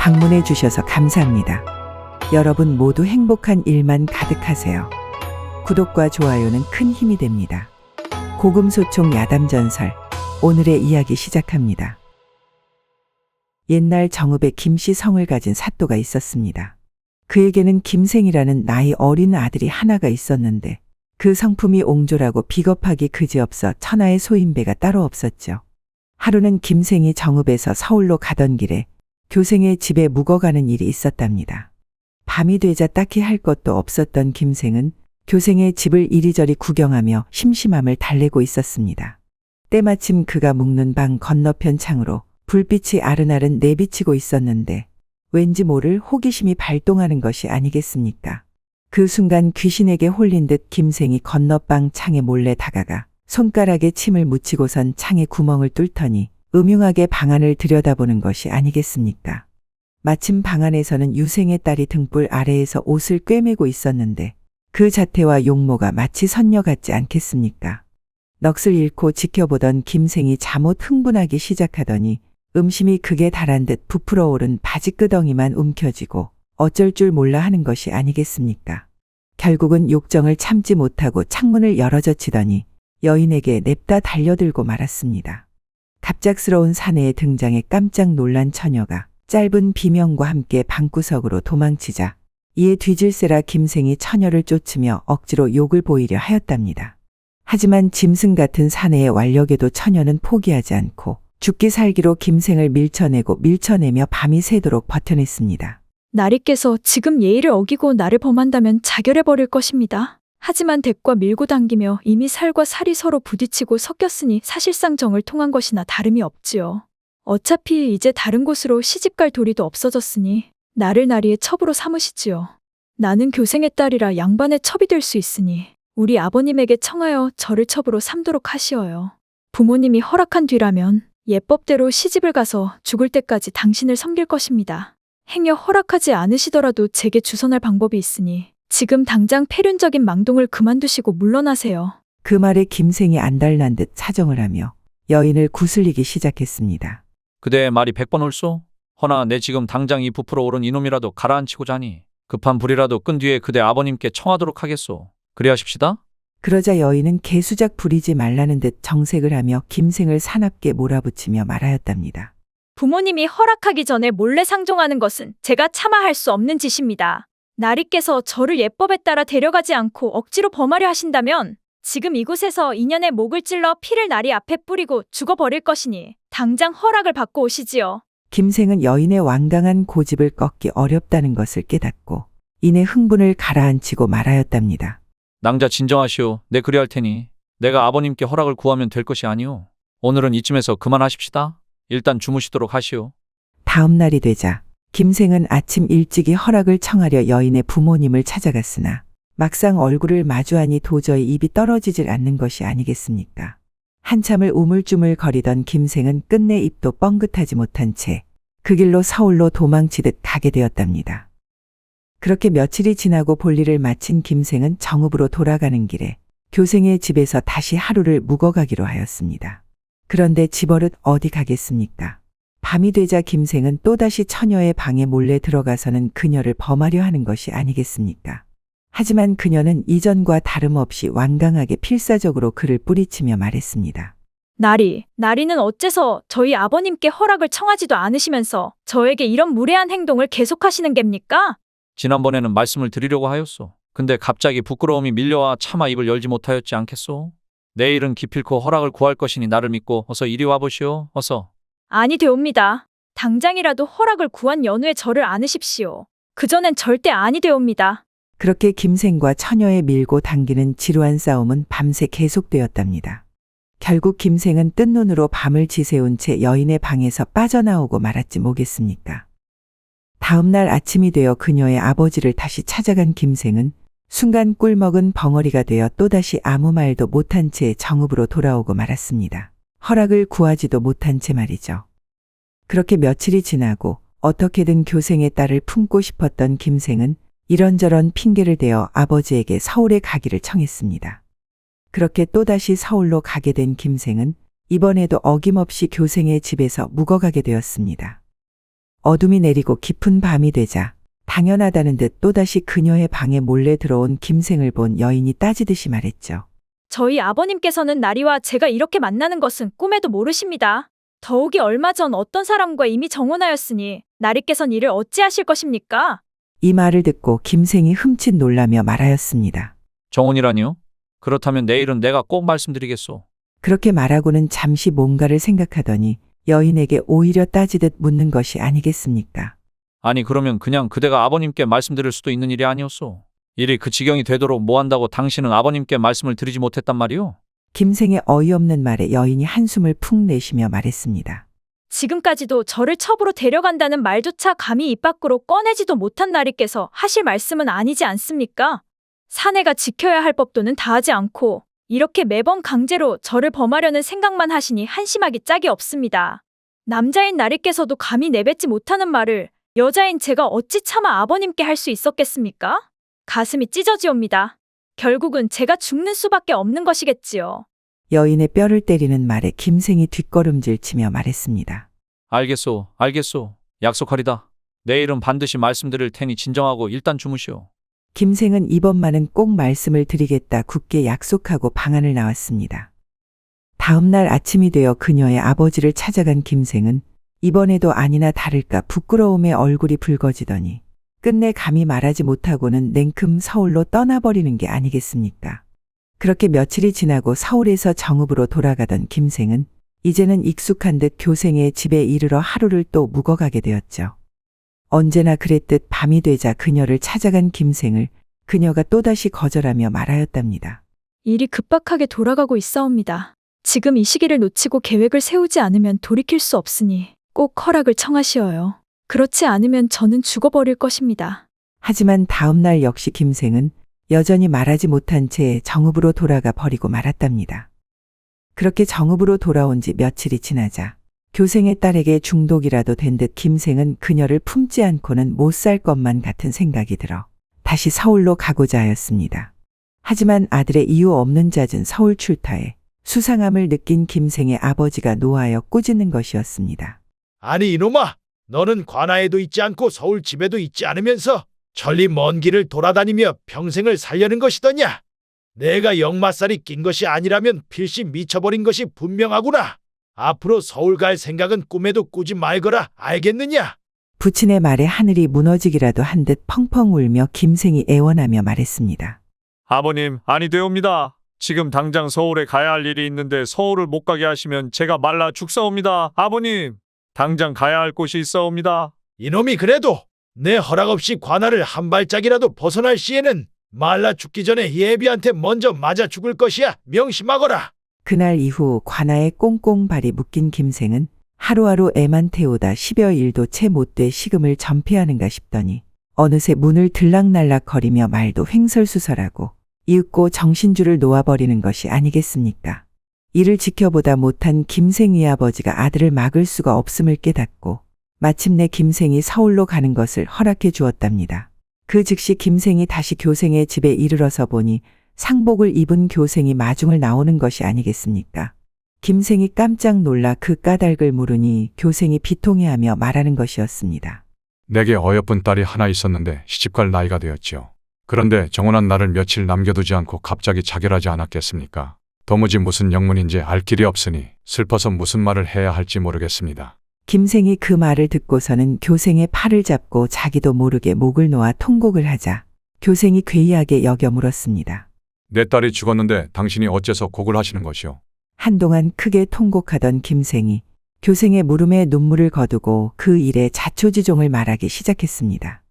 방문해 주셔서 감사합니다. 여러분 모두 행복한 일만 가득하세요. 구독과 좋아요는 큰 힘이 됩니다. 고금소총 야담전설 오늘의 이야기 시작합니다. 옛날 정읍에 김씨 성을 가진 사또가 있었습니다. 그에게는 김생이라는 나이 어린 아들이 하나가 있었는데 그 성품이 옹졸하고 비겁하기 그지없어 천하의 소인배가 따로 없었죠. 하루는 김생이 정읍에서 서울로 가던 길에 교생의 집에 묵어가는 일이 있었답니다. 밤이 되자 딱히 할 것도 없었던 김생은 교생의 집을 이리저리 구경하며 심심함을 달래고 있었습니다. 때마침 그가 묵는 방 건너편 창으로 불빛이 아른아른 내비치고 있었는데 왠지 모를 호기심이 발동하는 것이 아니겠습니까? 그 순간 귀신에게 홀린 듯 김생이 건너방 창에 몰래 다가가 손가락에 침을 묻히고선 창에 구멍을 뚫더니 음흉하게 방안을 들여다보는 것이 아니겠습니까? 마침 방 안에서는 유생의 딸이 등불 아래에서 옷을 꿰매고 있었는데 그 자태와 용모가 마치 선녀 같지 않겠습니까? 넋을 잃고 지켜보던 김생이 잠옷 흥분하기 시작하더니 음심이 극에 달한 듯 부풀어 오른 바지 끄덩이만 움켜쥐고 어쩔 줄 몰라 하는 것이 아니겠습니까? 결국은 욕정을 참지 못하고 창문을 열어젖히더니 여인에게 냅다 달려들고 말았습니다. 갑작스러운 사내의 등장에 깜짝 놀란 처녀가 짧은 비명과 함께 방구석으로 도망치자 이에 뒤질세라 김생이 처녀를 쫓으며 억지로 욕을 보이려 하였답니다. 하지만 짐승 같은 사내의 완력에도 처녀는 포기하지 않고 죽기 살기로 김생을 밀쳐내고 밀쳐내며 밤이 새도록 버텨냈습니다. 나리께서 지금 예의를 어기고 나를 범한다면 자결해 버릴 것입니다. 하지만 덱과 밀고 당기며 이미 살과 살이 서로 부딪히고 섞였으니 사실상 정을 통한 것이나 다름이 없지요. 어차피 이제 다른 곳으로 시집갈 도리도 없어졌으니 나를 나리의 첩으로 삼으시지요. 나는 교생의 딸이라 양반의 첩이 될 수 있으니 우리 아버님에게 청하여 저를 첩으로 삼도록 하시어요. 부모님이 허락한 뒤라면 예법대로 시집을 가서 죽을 때까지 당신을 섬길 것입니다. 행여 허락하지 않으시더라도 제게 주선할 방법이 있으니 지금 당장 폐륜적인 망동을 그만두시고 물러나세요. 그 말에 김생이 안달난 듯 사정을 하며 여인을 구슬리기 시작했습니다. 그대의 말이 백번 옳소? 허나 내 지금 당장 이 부풀어 오른 이놈이라도 가라앉히고 자니 급한 불이라도 끈 뒤에 그대 아버님께 청하도록 하겠소. 그리하십시다. 그러자 여인은 개수작 부리지 말라는 듯 정색을 하며 김생을 사납게 몰아붙이며 말하였답니다. 부모님이 허락하기 전에 몰래 상종하는 것은 제가 참아할 수 없는 짓입니다. 나리께서 저를 예법에 따라 데려가지 않고 억지로 범하려 하신다면 지금 이곳에서 인연의 목을 찔러 피를 나리 앞에 뿌리고 죽어버릴 것이니 당장 허락을 받고 오시지요. 김생은 여인의 완강한 고집을 꺾기 어렵다는 것을 깨닫고 이내 흥분을 가라앉히고 말하였답니다. 낭자 진정하시오. 내 그리할 테니 내가 아버님께 허락을 구하면 될 것이 아니오. 오늘은 이쯤에서 그만하십시다. 일단 주무시도록 하시오. 다음 날이 되자 김생은 아침 일찍이 허락을 청하려 여인의 부모님을 찾아갔으나 막상 얼굴을 마주하니 도저히 입이 떨어지질 않는 것이 아니겠습니까? 한참을 우물쭈물 거리던 김생은 끝내 입도 뻥긋하지 못한 채 그 길로 서울로 도망치듯 가게 되었답니다. 그렇게 며칠이 지나고 볼일을 마친 김생은 정읍으로 돌아가는 길에 교생의 집에서 다시 하루를 묵어가기로 하였습니다. 그런데 집어릇 어디 가겠습니까? 밤이 되자 김생은 또다시 처녀의 방에 몰래 들어가서는 그녀를 범하려 하는 것이 아니겠습니까? 하지만 그녀는 이전과 다름없이 완강하게 필사적으로 그를 뿌리치며 말했습니다. 나리, 나리는 어째서 저희 아버님께 허락을 청하지도 않으시면서 저에게 이런 무례한 행동을 계속하시는 겝니까? 지난번에는 말씀을 드리려고 하였소. 근데 갑자기 부끄러움이 밀려와 차마 입을 열지 못하였지 않겠소? 내일은 기필코 허락을 구할 것이니 나를 믿고 어서 이리 와보시오. 어서. 아니 되옵니다. 당장이라도 허락을 구한 연후에 저를 안으십시오. 그전엔 절대 아니 되옵니다. 그렇게 김생과 처녀의 밀고 당기는 지루한 싸움은 밤새 계속되었답니다. 결국 김생은 뜬 눈으로 밤을 지새운 채 여인의 방에서 빠져나오고 말았지 뭐겠습니까? 다음 날 아침이 되어 그녀의 아버지를 다시 찾아간 김생은 순간 꿀먹은 벙어리가 되어 또다시 아무 말도 못한 채 정읍으로 돌아오고 말았습니다. 허락을 구하지도 못한 채 말이죠. 그렇게 며칠이 지나고 어떻게든 교생의 딸을 품고 싶었던 김생은 이런저런 핑계를 대어 아버지에게 서울에 가기를 청했습니다. 그렇게 또다시 서울로 가게 된 김생은 이번에도 어김없이 교생의 집에서 묵어가게 되었습니다. 어둠이 내리고 깊은 밤이 되자 당연하다는 듯 또다시 그녀의 방에 몰래 들어온 김생을 본 여인이 따지듯이 말했죠. 저희 아버님께서는 나리와 제가 이렇게 만나는 것은 꿈에도 모르십니다. 더욱이 얼마 전 어떤 사람과 이미 정혼하였으니 나리께선 이를 어찌하실 것입니까? 이 말을 듣고 김생이 흠칫 놀라며 말하였습니다. 정혼이라니요? 그렇다면 내일은 내가 꼭 말씀드리겠소. 그렇게 말하고는 잠시 뭔가를 생각하더니 여인에게 오히려 따지듯 묻는 것이 아니겠습니까? 아니 그러면 그냥 그대가 아버님께 말씀드릴 수도 있는 일이 아니었소. 일이 그 지경이 되도록 뭐 한다고 당신은 아버님께 말씀을 드리지 못했단 말이오? 김생의 어이없는 말에 여인이 한숨을 푹 내쉬며 말했습니다. 지금까지도 저를 첩으로 데려간다는 말조차 감히 입 밖으로 꺼내지도 못한 나리께서 하실 말씀은 아니지 않습니까? 사내가 지켜야 할 법도는 다하지 않고 이렇게 매번 강제로 저를 범하려는 생각만 하시니 한심하기 짝이 없습니다. 남자인 나리께서도 감히 내뱉지 못하는 말을 여자인 제가 어찌 차마 아버님께 할 수 있었겠습니까? 가슴이 찢어지옵니다. 결국은 제가 죽는 수밖에 없는 것이겠지요. 여인의 뼈를 때리는 말에 김생이 뒷걸음질 치며 말했습니다. 알겠소, 알겠소. 약속하리다. 내일은 반드시 말씀드릴 테니 진정하고 일단 주무시오. 김생은 이번만은 꼭 말씀을 드리겠다 굳게 약속하고 방안을 나왔습니다. 다음 날 아침이 되어 그녀의 아버지를 찾아간 김생은 이번에도 아니나 다를까 부끄러움에 얼굴이 붉어지더니 끝내 감히 말하지 못하고는 냉큼 서울로 떠나버리는 게 아니겠습니까? 그렇게 며칠이 지나고 서울에서 정읍으로 돌아가던 김생은 이제는 익숙한 듯 교생의 집에 이르러 하루를 또 묵어가게 되었죠. 언제나 그랬듯 밤이 되자 그녀를 찾아간 김생을 그녀가 또다시 거절하며 말하였답니다. 일이 급박하게 돌아가고 있사옵니다. 지금 이 시기를 놓치고 계획을 세우지 않으면 돌이킬 수 없으니 꼭 허락을 청하시어요. 그렇지 않으면 저는 죽어버릴 것입니다. 하지만 다음 날 역시 김생은 여전히 말하지 못한 채 정읍으로 돌아가 버리고 말았답니다. 그렇게 정읍으로 돌아온 지 며칠이 지나자 교생의 딸에게 중독이라도 된 듯 김생은 그녀를 품지 않고는 못 살 것만 같은 생각이 들어 다시 서울로 가고자 하였습니다. 하지만 아들의 이유 없는 잦은 서울 출타에 수상함을 느낀 김생의 아버지가 노하여 꾸짖는 것이었습니다. 아니 이놈아, 너는 관아에도 있지 않고 서울 집에도 있지 않으면서 천리 먼 길을 돌아다니며 평생을 살려는 것이더냐? 내가 역마살이 낀 것이 아니라면 필시 미쳐버린 것이 분명하구나. 앞으로 서울 갈 생각은 꿈에도 꾸지 말거라 알겠느냐? 부친의 말에 하늘이 무너지기라도 한 듯 펑펑 울며 김생이 애원하며 말했습니다. 아버님, 아니 되옵니다. 지금 당장 서울에 가야 할 일이 있는데 서울을 못 가게 하시면 제가 말라 죽사옵니다. 아버님, 당장 가야 할 곳이 있사옵니다. 이놈이 그래도 내 허락 없이 관아를 한 발짝이라도 벗어날 시에는 말라 죽기 전에 예비한테 먼저 맞아 죽을 것이야 명심하거라. 그날 이후 관아에 꽁꽁 발이 묶인 김생은 하루하루 애만 태우다 10여 일도 채 못 돼 식음을 전폐하는가 싶더니 어느새 문을 들락날락 거리며 말도 횡설수설하고 이윽고 정신줄을 놓아버리는 것이 아니겠습니까? 이를 지켜보다 못한 김생의 아버지가 아들을 막을 수가 없음을 깨닫고 마침내 김생이 서울로 가는 것을 허락해 주었답니다. 그 즉시 김생이 다시 교생의 집에 이르러서 보니 상복을 입은 교생이 마중을 나오는 것이 아니겠습니까? 김생이 깜짝 놀라 그 까닭을 물으니 교생이 비통해하며 말하는 것이었습니다. 내게 어여쁜 딸이 하나 있었는데 시집갈 나이가 되었지요. 그런데 정혼한 나를 며칠 남겨두지 않고 갑자기 자결하지 않았겠습니까? 도무지 무슨 영문인지 알 길이 없으니 슬퍼서 무슨 말을 해야 할지 모르겠습니다. 김생이 그 말을 듣고서는 교생의 팔을 잡고 자기도 모르게 목을 놓아 통곡을 하자 교생이 괴이하게 여겨 물었습니다. 내 딸이 죽었는데 당신이 어째서 곡을 하시는 것이오? 한동안 크게 통곡하던 김생이 교생의 물음에 눈물을 거두고 그 일에 자초지종을 말하기 시작했습니다.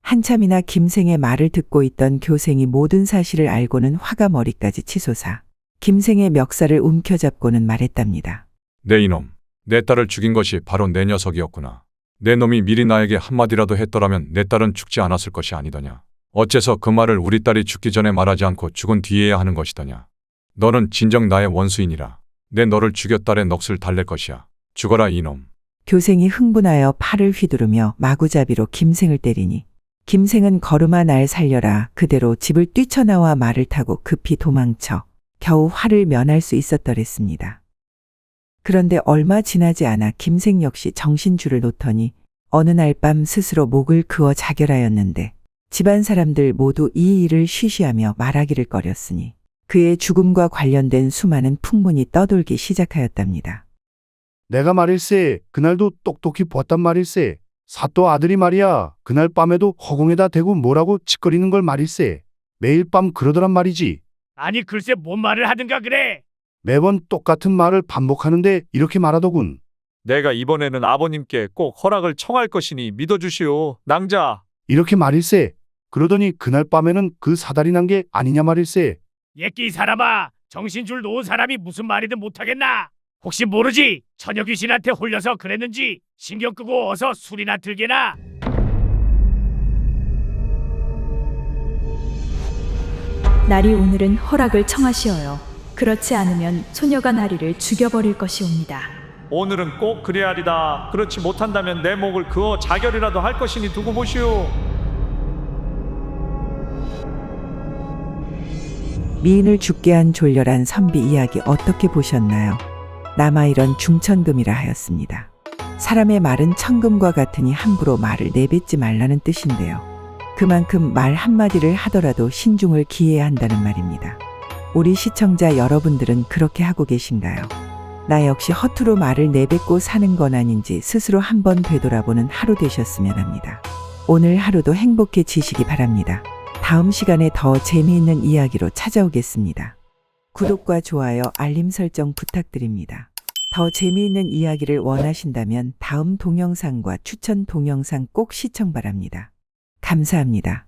한참이나 김생의 말을 듣고 있던 교생이 모든 사실을 알고는 화가 머리까지 치솟아 김생의 멱살을 움켜잡고는 말했답니다. 내 이놈, 내 딸을 죽인 것이 바로 내 녀석이었구나. 내 놈이 미리 나에게 한마디라도 했더라면 내 딸은 죽지 않았을 것이 아니더냐. 어째서 그 말을 우리 딸이 죽기 전에 말하지 않고 죽은 뒤에야 하는 것이더냐. 너는 진정 나의 원수이니라. 내 너를 딸의 넋을 달랠 것이야. 죽어라 이놈. 교생이 흥분하여 팔을 휘두르며 마구잡이로 김생을 때리니 김생은 걸음아 날 살려라 그대로 집을 뛰쳐나와 말을 타고 급히 도망쳐 겨우 화를 면할 수 있었더랬습니다. 그런데 얼마 지나지 않아 김생 역시 정신줄을 놓더니 어느 날 밤 스스로 목을 그어 자결하였는데 집안 사람들 모두 이 일을 쉬쉬하며 말하기를 꺼렸으니 그의 죽음과 관련된 수많은 풍문이 떠돌기 시작하였답니다. 내가 말일세 그날도 똑똑히 보았단 말일세 사또 아들이 말이야 그날 밤에도 허공에다 대고 뭐라고 짓거리는 걸 말일세 매일 밤 그러더란 말이지 아니 글쎄 뭔 말을 하든가 그래. 매번 똑같은 말을 반복하는데 이렇게 말하더군 내가 이번에는 아버님께 꼭 허락을 청할 것이니 믿어주시오. 낭자. 이렇게 말일세 그러더니 그날 밤에는 그 사달이 난게 아니냐 말일세 예끼 이 사람아 정신줄 놓은 사람이 무슨 말이든 못하겠나? 혹시 모르지 처녀 귀신한테 홀려서 그랬는지 신경 끄고 어서 술이나 들게나. 날이 오늘은 허락을 청하시어요. 그렇지 않으면 소녀가 나리를 죽여버릴 것이옵니다. 오늘은 꼭 그래야리다. 그렇지 못한다면 내 목을 그어 자결이라도 할 것이니 두고 보시오. 미인을 죽게 한 졸렬한 선비 이야기 어떻게 보셨나요? 남아 이런 중천금이라 하였습니다. 사람의 말은 천금과 같으니 함부로 말을 내뱉지 말라는 뜻인데요. 그만큼 말 한마디를 하더라도 신중을 기해야 한다는 말입니다. 우리 시청자 여러분들은 그렇게 하고 계신가요? 나 역시 허투루 말을 내뱉고 사는 건 아닌지 스스로 한번 되돌아보는 하루 되셨으면 합니다. 오늘 하루도 행복해지시기 바랍니다. 다음 시간에 더 재미있는 이야기로 찾아오겠습니다. 구독과 좋아요, 알림 설정 부탁드립니다. 더 재미있는 이야기를 원하신다면 다음 동영상과 추천 동영상 꼭 시청 바랍니다. 감사합니다.